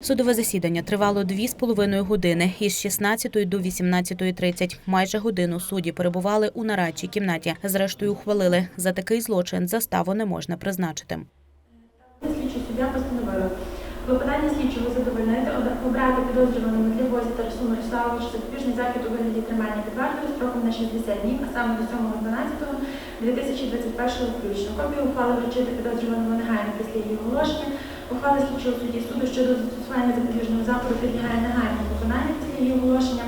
Судове засідання тривало дві з половиною години із 16 до 18.30. Майже годину судді перебували у нарадчій кімнаті. Зрештою ухвалили за такий злочин заставу не можна призначити. Слідчий суддя постановила виконання слідчого задовольнити, обрати підозрюваному Длівозі Тарасу Мирославовичу запобіжний захід у вигляді тримання під вартою строком на 60 днів, а саме до 7.12.2021 включно. Копію ухвали вручити підозрюваному негайно після її оголошення. Ухвала слідчого судді суду щодо застосування запобіжного заходу підлягає негайному виконанню після її оголошення.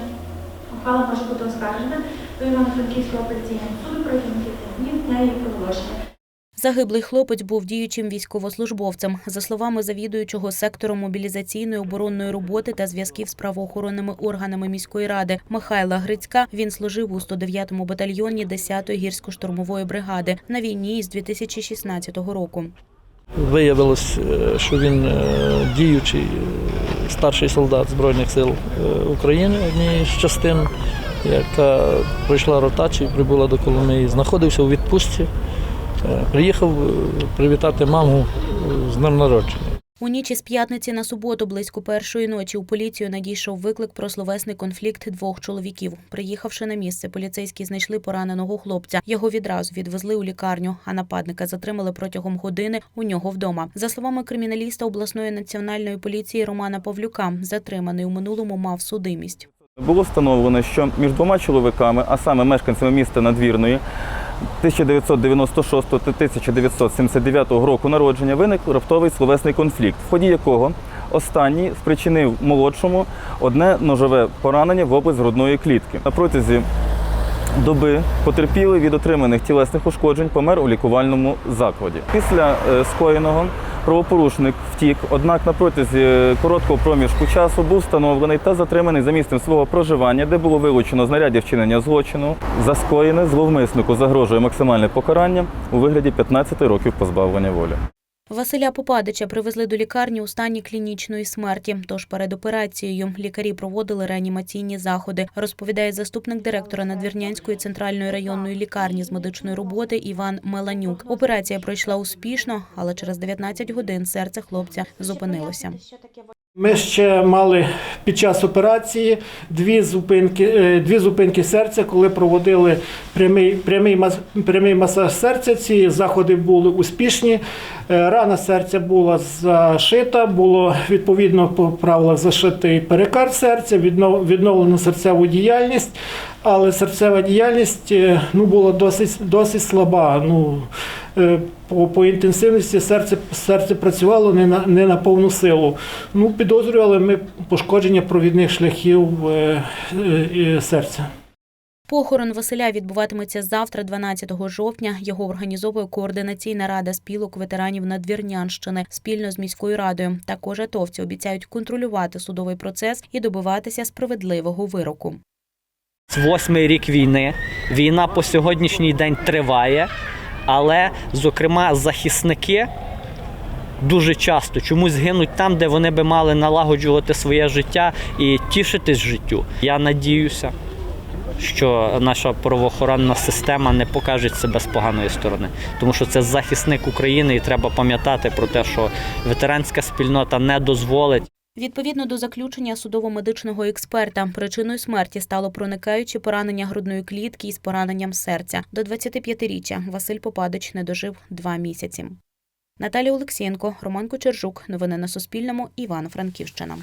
Ухвала може бути оскаржена до Івано-Франківського апеляційного суду протягом кількох днів дня її проголошення. Загиблий хлопець був діючим військовослужбовцем. За словами завідуючого сектором мобілізаційної оборонної роботи та зв'язків з правоохоронними органами міської ради Михайла Грицька, він служив у 109-му батальйоні 10-ї гірсько-штурмової бригади на війні із 2016 року. Виявилось, е, що він е, діючий е, старший солдат Збройних сил України, однієї з частин, яка пройшла ротацію, прибула до Коломиї, знаходився у відпустці. Приїхав привітати маму з днем народження. У ніч із п'ятниці на суботу близько першої ночі у поліцію надійшов виклик про словесний конфлікт двох чоловіків. Приїхавши на місце, поліцейські знайшли пораненого хлопця. Його відразу відвезли у лікарню, а нападника затримали протягом години у нього вдома. За словами криміналіста обласної національної поліції Романа Павлюка, затриманий у минулому мав судимість. Було встановлено, що між двома чоловіками, а саме мешканцями міста Надвірної, 1996 та 1979 року народження, виник раптовий словесний конфлікт, в ході якого останній спричинив молодшому одне ножове поранення в область грудної клітки. На протязі доби потерпілий від отриманих тілесних ушкоджень помер у лікувальному закладі. Після е, скоєного правопорушник втік, однак на протязі короткого проміжку часу був встановлений та затриманий за місцем свого проживання, де було вилучено знаряддя вчинення злочину. За скоєне зловмиснику загрожує максимальне покарання у вигляді 15 років позбавлення волі. Василя Попадича привезли до лікарні у стані клінічної смерті. Тож перед операцією лікарі проводили реанімаційні заходи, розповідає заступник директора Надвірнянської центральної районної лікарні з медичної роботи Іван Меланюк. Операція пройшла успішно, але через 19 годин серце хлопця зупинилося. Ми ще мали під час операції дві зупинки, е, дві зупинки серця, коли проводили прямий, прямий, прямий масаж серця. Ці заходи були успішні. Е, Рана серця була зашита, було відповідно по правилах зашитий перикард серця, віднов- відновлено серцеву діяльність, але серцева діяльність е, ну, була досить, досить слаба. Ну, по, по інтенсивності серце, серце працювало не на, не на повну силу. Ну, підозрювали ми пошкодження провідних шляхів е, е, е, серця. Похорон Василя відбуватиметься завтра, 12 жовтня. Його організовує координаційна рада спілок ветеранів Надвірнянщини спільно з міською радою. Також атовці обіцяють контролювати судовий процес і добиватися справедливого вироку. Восьмий рік війни. Війна по сьогоднішній день триває, але, зокрема, захисники дуже часто чомусь гинуть там, де вони би мали налагоджувати своє життя і тішитись життю. Я надіюся, що наша правоохоронна система не покаже себе з поганої сторони, тому що це захисник України, і треба пам'ятати про те, що ветеранська спільнота не дозволить. Відповідно до заключення судово-медичного експерта, причиною смерті стало проникаюче поранення грудної клітки із пораненням серця. До 25-річчя Василь Попадич не дожив два місяці. Наталія Олексієнко, Роман Кочержук. Новини на Суспільному. Івано-Франківщина.